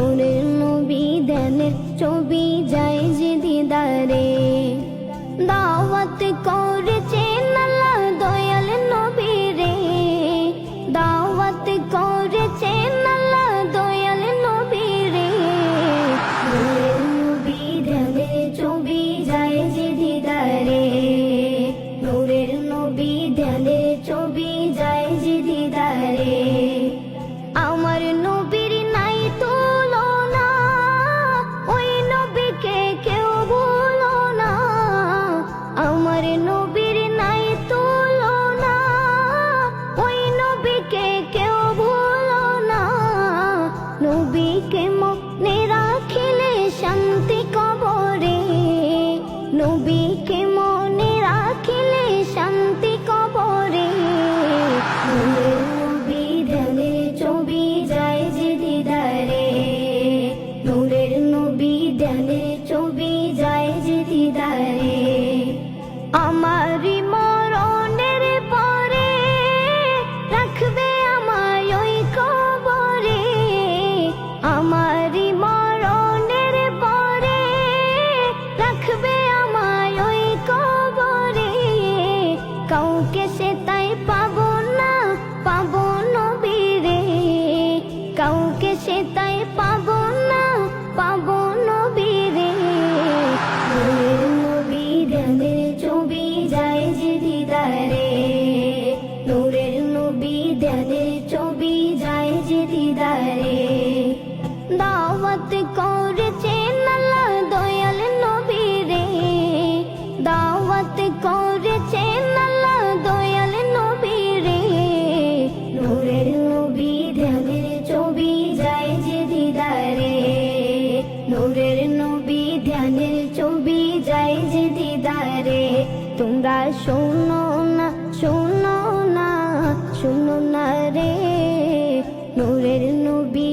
নূরের নবী দেনের ছবি যায় যে দিদারে। দাওয়াত করেছে নবীকে মনে রাখিলে শান্তি কবরে। নবীকে যে দিদারে। নূরের নবী ধ্যানের ছবি যায় যে দিদারে। দাওয়াত করেছেন আল্লাহ দয়াল নবী রে। দাওয়াত করেছেন আল্লাহ দয়াল নবী রে। নূরের নবী ধ্যানের ছবি যায় দিদারে। তোমরা শোনো না শোনো না শোনো না রে। নূরের নবী